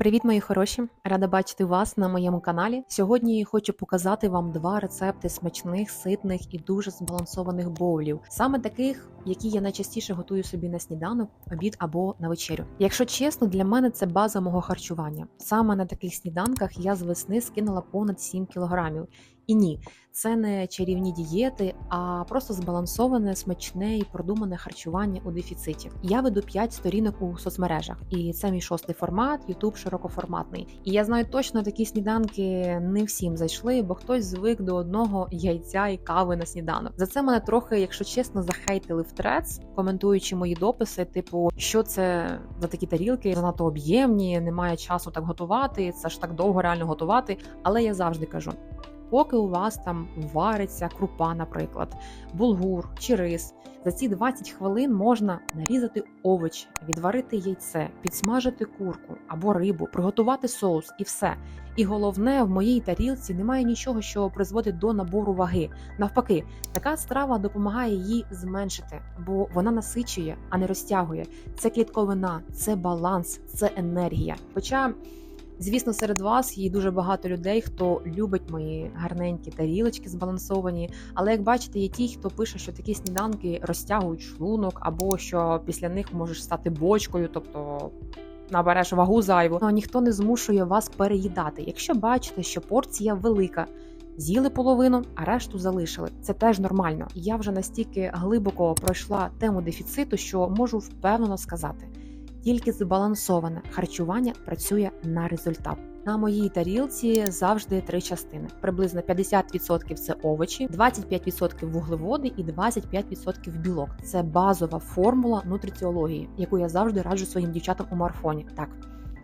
Привіт, мої хороші! Рада бачити вас на моєму каналі. Сьогодні хочу показати вам два рецепти смачних, ситних і дуже збалансованих боулів, саме таких, які я найчастіше готую собі на сніданок, обід або на вечерю. Якщо чесно, для мене це база мого харчування. Саме на таких сніданках я з весни скинула понад 7 кілограмів. І ні, це не чарівні дієти, а просто збалансоване, смачне і продумане харчування у дефіциті. Я веду 5 сторінок у соцмережах, і це мій шостий формат, YouTube широкоформатний. І я знаю точно, такі сніданки не всім зайшли, бо хтось звик до одного яйця і кави на сніданок. За це мене трохи, якщо чесно, захейтили в трец, коментуючи мої дописи, типу, що це за такі тарілки, занадто об'ємні, немає часу так готувати. Це ж так довго реально готувати. Але я завжди кажу. Поки у вас там вариться крупа, наприклад, булгур чи рис, за ці 20 хвилин можна нарізати овочі, відварити яйце, підсмажити курку або рибу, приготувати соус і все. І головне, в моїй тарілці немає нічого, що призводить до набору ваги. Навпаки, така страва допомагає її зменшити, бо вона насичує, а не розтягує. Це клітковина, це баланс, це енергія. Хоча. Звісно, серед вас є дуже багато людей, хто любить мої гарненькі тарілочки збалансовані. Але як бачите, є ті, хто пише, що такі сніданки розтягують шлунок, або що після них можеш стати бочкою, тобто. Набереш вагу зайву, але ніхто не змушує вас переїдати. Якщо бачите, що порція велика, з'їли половину, а решту залишили. Це теж нормально. Я вже настільки глибоко пройшла тему дефіциту, що можу впевнено сказати. Тільки збалансоване харчування працює на результат. На моїй тарілці завжди три частини: приблизно 50% це овочі, 25% вуглеводи і 25% білок. Це базова формула нутриціології, яку я завжди раджу своїм дівчатам у марафоні. Так.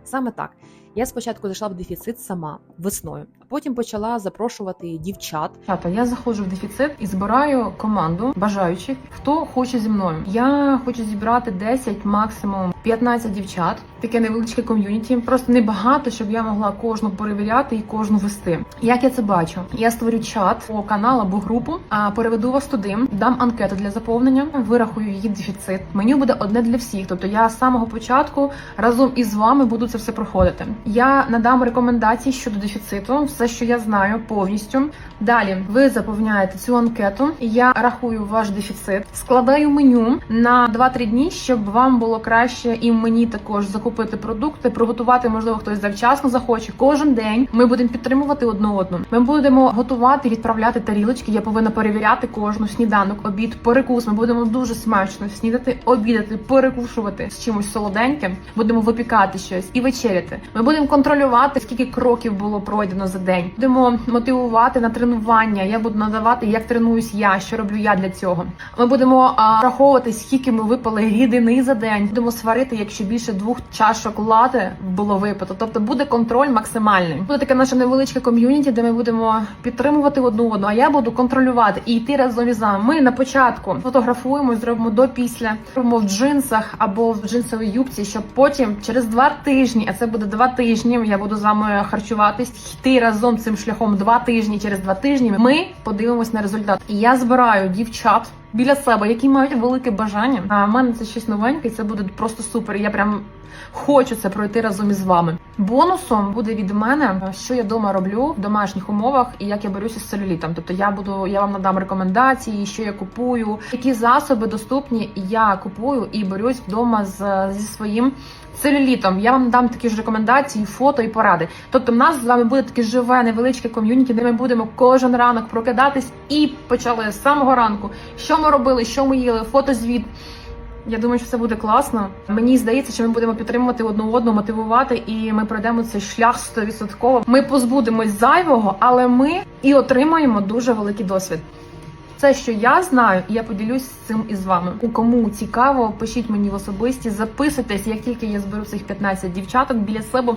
Саме так. Я спочатку зайшла в дефіцит сама весною, а потім почала запрошувати дівчат. Тата, я заходжу в дефіцит і збираю команду бажаючих, хто хоче зі мною. Я хочу зібрати 10, максимум 15 дівчат. Таке невеличке ком'юніті. Просто небагато, щоб я могла кожну перевіряти і кожну вести. Як я це бачу? Я створю чат по канал або групу, а переведу вас туди, дам анкету для заповнення, вирахую її дефіцит. Меню буде одне для всіх. Тобто я з самого початку разом із вами буду це все проходити. Я надам рекомендації щодо дефіциту, все, що я знаю, повністю. Далі ви заповняєте цю анкету. Я рахую ваш дефіцит, складаю меню на 2-3 дні, щоб вам було краще і мені також закупити продукти, приготувати, можливо, хтось завчасно захоче. Кожен день ми будемо підтримувати одну одну. Ми будемо готувати, відправляти тарілочки. Я повинна перевіряти кожну сніданок, обід, перекус. Ми будемо дуже смачно снідати, обідати, перекушувати з чимось солоденьким. Будемо випікати щось і вечеряти. Ми будемо контролювати, скільки кроків було пройдено за день. Будемо мотивувати на тренування. Я буду надавати, як тренуюсь я, що роблю я для цього. Ми будемо а, раховувати, скільки ми випали рідини за день. Будемо сварити, якщо більше двох чашок лати було випито. Тобто буде контроль максимальний. Буде таке наше невеличке ком'юніті, де ми будемо підтримувати одну одну. А я буду контролювати і йти разом із вами. Ми на початку фотографуємо, зробимо до після робимо в джинсах або в джинсовій юбці, щоб потім через два тижні, а це буде два тижні. Я буду з вами харчуватись, йти разом цим шляхом два тижні. Через два тижні ми подивимось на результат. І я збираю дівчат. Біля себе, які мають велике бажання. А в мене це щось новеньке, і це буде просто супер. Я прям хочу це пройти разом із вами. Бонусом буде від мене, що я вдома роблю в домашніх умовах і як я борюся з целюлітом. Тобто я буду, я вам надам рекомендації, що я купую, які засоби доступні я купую і борюсь вдома з зі своїм целюлітом. Я вам дам такі ж рекомендації, фото і поради. Тобто, в нас з вами буде таке живе невеличке ком'юніті, де ми будемо кожен ранок прокидатись і почали з самого ранку. Що ми робили, що ми їли, фотозвіт. Я думаю, що це буде класно. Мені здається, що ми будемо підтримувати одну одну, мотивувати, і ми пройдемо цей шлях 100%. Ми позбудемось зайвого, але ми і отримаємо дуже великий досвід. Це, що я знаю, і я поділюсь цим із вами. У кому цікаво, пишіть мені в особисті, записуйтесь, як тільки я зберу цих 15 дівчаток біля себе.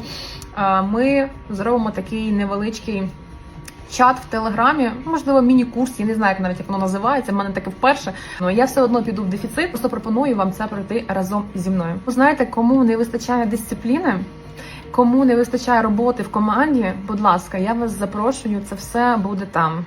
Ми зробимо такий невеличкий. Чат в телеграмі, можливо, міні-курс, я не знаю, як навіть як воно називається. в мене таке вперше. Але я все одно піду в дефіцит. Просто пропоную вам це пройти разом зі мною. Ви знаєте, кому не вистачає дисципліни, кому не вистачає роботи в команді, будь ласка, я вас запрошую. Це все буде там.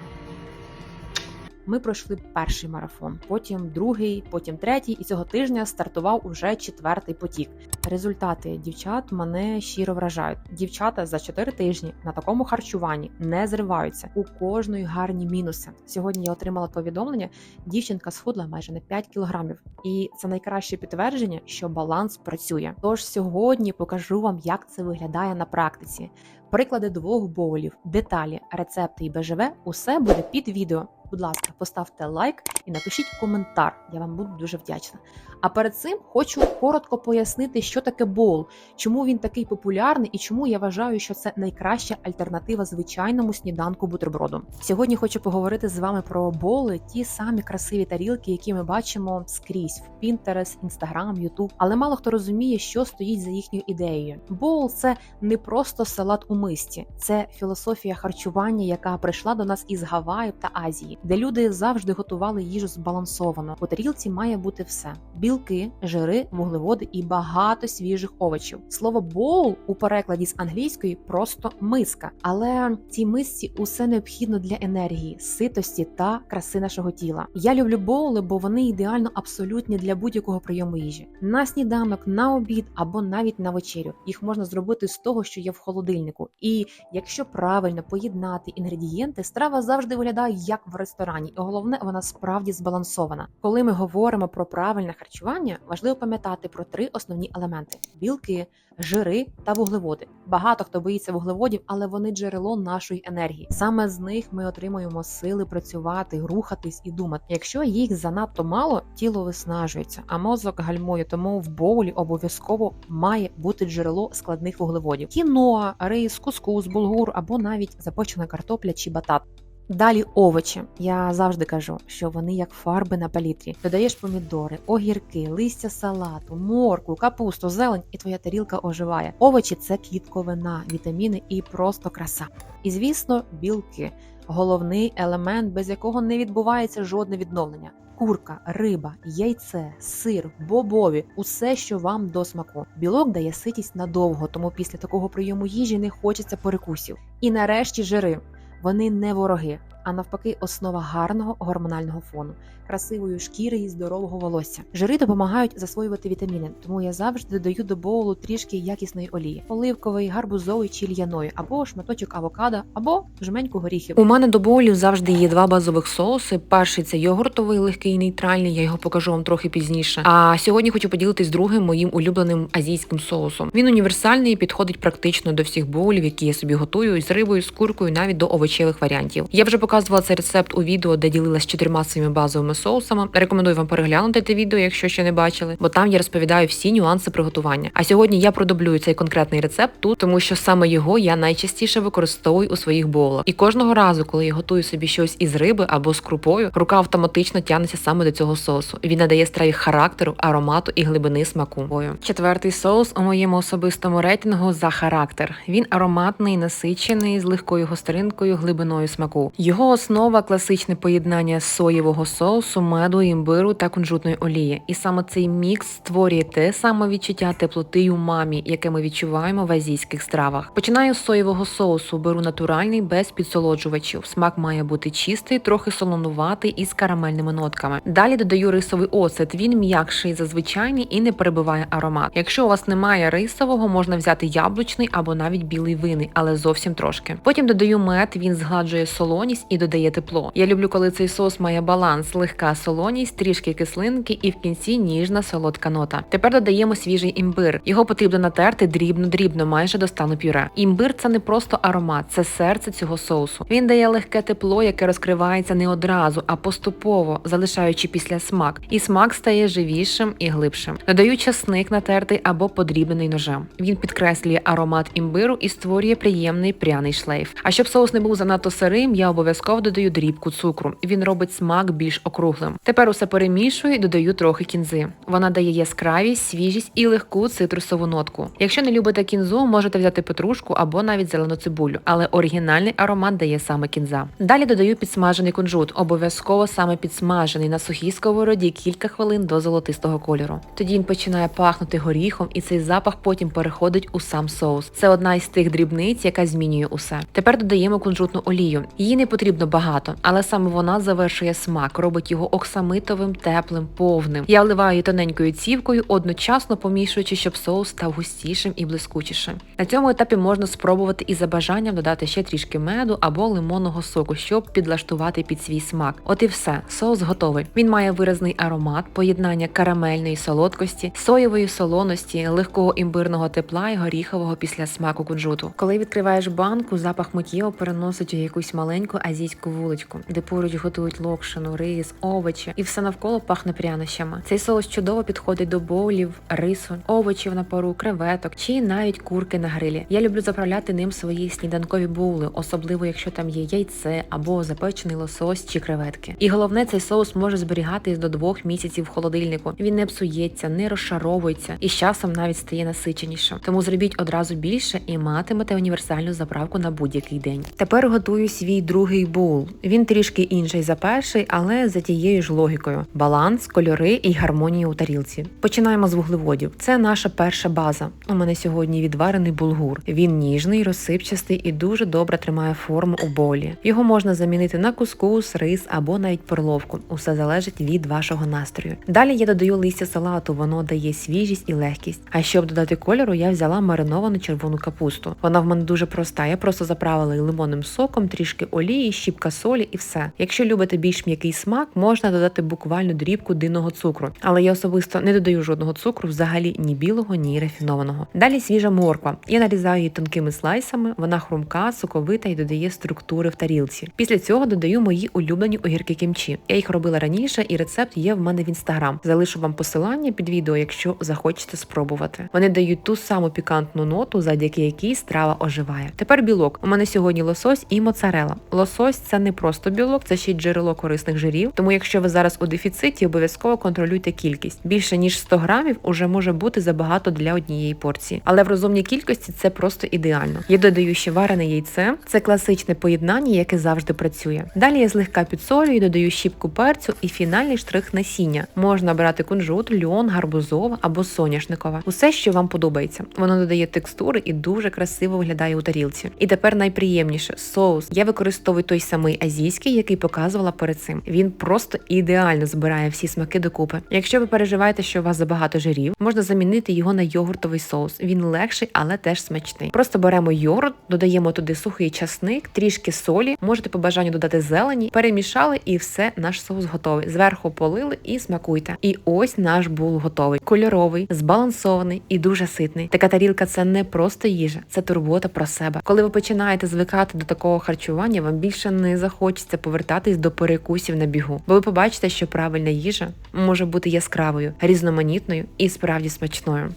Ми пройшли перший марафон, потім другий, потім третій, і цього тижня стартував уже четвертий потік. Результати дівчат мене щиро вражають. Дівчата за 4 тижні на такому харчуванні не зриваються. У кожної гарні мінуси. Сьогодні я отримала повідомлення. Дівчинка схудла майже на 5 кілограмів, і це найкраще підтвердження, що баланс працює. Тож сьогодні покажу вам, як це виглядає на практиці. Приклади двох боулів, деталі, рецепти і БЖВ – усе буде під відео. Будь ласка, поставте лайк і напишіть коментар. Я вам буду дуже вдячна. А перед цим хочу коротко пояснити, що таке боул, чому він такий популярний і чому я вважаю, що це найкраща альтернатива звичайному сніданку бутерброду. Сьогодні хочу поговорити з вами про боули, ті самі красиві тарілки, які ми бачимо скрізь в Pinterest, Instagram, YouTube. Але мало хто розуміє, що стоїть за їхньою ідеєю. Боул це не просто салат у мисті, це філософія харчування, яка прийшла до нас із Гаваїв та Азії, де люди завжди готували їжу збалансовано. У тарілці має бути все: білки, жири, вуглеводи і багато свіжих овочів. Слово боул у перекладі з англійської просто миска, але в цій мисці усе необхідно для енергії, ситості та краси нашого тіла. Я люблю боули, бо вони ідеально абсолютні для будь-якого прийому їжі. На сніданок, на обід або навіть на вечерю. Їх можна зробити з того, що є в холодильнику. І якщо правильно поєднати інгредієнти, страва завжди виглядає як в ресторані. І головне, вона справді збалансована. Коли ми говоримо про правильне харчування, важливо пам'ятати про три основні елементи: білки, жири та вуглеводи. Багато хто боїться вуглеводів, але вони джерело нашої енергії. Саме з них ми отримуємо сили працювати, рухатись і думати. Якщо їх занадто мало, тіло виснажується, а мозок гальмує. Тому в боулі обов'язково має бути джерело складних вуглеводів: кіноа, рис, кускус, булгур або навіть запечена картопля чи батат. Далі овочі. Я завжди кажу, що вони як фарби на палітрі. Додаєш помідори, огірки, листя салату, моркву, капусту, зелень, і твоя тарілка оживає. Овочі це клітковина, вітаміни і просто краса. І звісно, білки головний елемент, без якого не відбувається жодне відновлення. Курка, риба, яйце, сир, бобові усе, що вам до смаку. Білок дає ситість надовго, тому після такого прийому їжі не хочеться перекусів. І нарешті жири. Вони не вороги, а навпаки, основа гарного гормонального фону, красивої шкіри і здорового волосся. Жири допомагають засвоювати вітаміни, тому я завжди додаю до боулу трішки якісної олії: оливкової, гарбузової чи льяної, або шматочок авокадо, або жменьку горіхів. У мене до боулів завжди є два базових соуси. Перший це йогуртовий, легкий, нейтральний. Я його покажу вам трохи пізніше. А сьогодні хочу поділитись другим моїм улюбленим азійським соусом. Він універсальний підходить практично до всіх боулів, які я собі готую з рибою, з куркою, навіть до овочевих варіантів. Я вже показувала цей рецепт у відео, де ділилась чотирма своїми базовими соусами. Рекомендую вам переглянути те відео, якщо ще не бачили, бо там я розповідаю всі нюанси приготування. А сьогодні я продублюю цей конкретний рецепт тут, тому що саме його я найчастіше використовую у своїх боулах. І кожного разу, коли я готую собі щось із риби або з крупою, рука автоматично тягнеться саме до цього соусу. Він надає страві характеру, аромату і глибини смаку. Четвертий соус у моєму особистому рейтингу за характер. Він ароматний, насичений, з легкою гостринкою, глибиною смаку. Його основа класичне поєднання соєвого соусу, меду, імбиру та кунжутної олії. І саме цей мікс створює те саме відчуття теплоти й умамі, яке ми відчуваємо в азійських стравах. Починаю з соєвого соусу, беру натуральний без підсолоджувачів. Смак має бути чистий, трохи солонуватий і з карамельними нотками. Далі додаю рисовий оцет. Він м'якший за звичайний і не перебиває аромат. Якщо у вас немає рисового, можна взяти яблучний або навіть білий винний, але зовсім трошки. Потім додаю мед, він згладжує солоність і додає тепло. Я люблю, коли цей соус має баланс, легка солоність, трішки кислинки і в кінці ніжна солодка нота. Тепер додаємо свіжий імбир. Його потрібно натерти дрібно-дрібно, майже до стану пюре. Імбир це не просто аромат, це серце цього соусу. Він дає легке тепло, яке розкривається не одразу, а поступово, залишаючи після смак. І смак стає живішим і глибшим. Додаю часник натертий або подрібнений ножем. Він підкреслює аромат імбиру і створює приємний пряний шлейф. А щоб соус не був занадто сирим, я обов'язково додаю дрібку цукру. Він робить смак більш округлим. Тепер усе перемішую і додаю трохи кінзи. Вона дає яскравість, свіжість і легку цитрусову нотку. Якщо не любите кінзу, можете взяти петрушку або навіть зелену цибулю, але оригінальний аромат дає саме кінза. Далі додаю підсмажений кунжут, обов'язково саме підсмажений на сухій сковороді кілька хвилин до золотистого кольору. Тоді він починає пахнути горіхом, і цей запах потім переходить у сам соус. Це одна із тих дрібниць, яка змінює усе. Тепер додаємо кунжутну олію. Її не потрібно потрібно багато, але саме вона завершує смак, робить його оксамитовим, теплим, повним. Я вливаю тоненькою цівкою, одночасно помішуючи, щоб соус став густішим і блискучішим. На цьому етапі можна спробувати і за бажанням додати ще трішки меду або лимонного соку, щоб підлаштувати під свій смак. От і все, соус готовий. Він має виразний аромат, поєднання карамельної солодкості, соєвої солоності, легкого імбирного тепла і горіхового після смаку кунжуту. Коли відкриваєш банку, запах миттєво переносить у якусь маленьку азійську вуличку, де поруч готують локшину, рис, овочі, і все навколо пахне прянощами. Цей соус чудово підходить до боулів, рису, овочів на пару, креветок чи навіть курки на грилі. Я люблю заправляти ним свої сніданкові боули, особливо якщо там є яйце або запечений лосось чи креветки. І головне, цей соус може зберігатись до двох місяців в холодильнику. Він не псується, не розшаровується і з часом навіть стає насиченішим. Тому зробіть одразу більше і матимете універсальну заправку на будь-який день. Тепер готую свій другий боул. Він трішки інший за перший, але за тією ж логікою: баланс, кольори і гармонія у тарілці. Починаємо з вуглеводів. Це наша перша база. У мене сьогодні відварений булгур. Він ніжний, розсипчастий і дуже добре тримає форму у болі. Його можна замінити на кускус, рис або навіть перловку. Усе залежить від вашого настрою. Далі я додаю листя салату, воно дає свіжість і легкість. А щоб додати кольору, я взяла мариновану червону капусту. Вона в мене дуже проста. Я просто заправила лимонним соком, трішки олії, щіпка солі і все. Якщо любите більш м'який смак, можна додати буквально дрібку динного цукру. Але я особисто не додаю жодного цукру, взагалі ні білого, ні рафінованого. Далі свіжа морква. Я нарізаю її тонкими слайсами. Вона хрумка, соковита і додає структури в тарілці. Після цього додаю мої улюблені огірки кімчі. Я їх робила раніше, і рецепт є в мене в інстаграм. Залишу вам посилання під відео, якщо захочете спробувати. Вони дають ту саму пікантну ноту, завдяки якій страва оживає. Тепер білок. У мене сьогодні лосось і моцарела. Лосось це не просто білок, це ще й джерело корисних жирів. Тому, якщо ви зараз у дефіциті, обов'язково контролюйте кількість. Більше ніж 100 грамів уже може бути забагато для однієї порції, але в розумній кількості це просто ідеально. Я додаю ще варене яйце. Це класичне поєднання, яке завжди працює. Далі я злегка підсолюю, додаю щіпку перцю і фінальний штрих насіння. Можна брати кунжут, льон, гарбузова або соняшникова. Усе, що вам подобається. Воно додає текстури і дуже красиво виглядає у тарілці. І тепер найприємніше соус. Я використовую той самий азійський, який показувала перед цим. Він просто ідеально збирає всі смаки докупи. Якщо ви переживаєте, що у вас забагато жирів, можна замінити його на йогуртовий соус. Він легший, але теж смачний. Просто беремо йогурт, додаємо туди сухий часник, трішки солі, можете по бажанню додати зелені, перемішали і все, наш соус готовий. Зверху полили і смакуйте. І ось наш бул готовий. Кольоровий, збалансований і дуже ситний. Така тарілка це не просто їжа, це турбота про себе. Коли ви починаєте звикати до такого харчування, вам більше не захочеться повертатись до перекусів на бігу, бо ви побачите, що правильна їжа може бути яскравою, різноманітною і справді смачною.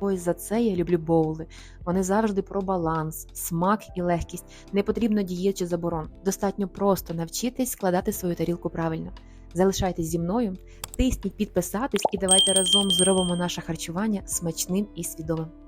Ось за це я люблю боули. Вони завжди про баланс, смак і легкість. Не потрібно дієт чи заборон. Достатньо просто навчитись складати свою тарілку правильно. Залишайтесь зі мною, тисніть підписатись і давайте разом зробимо наше харчування смачним і свідомим.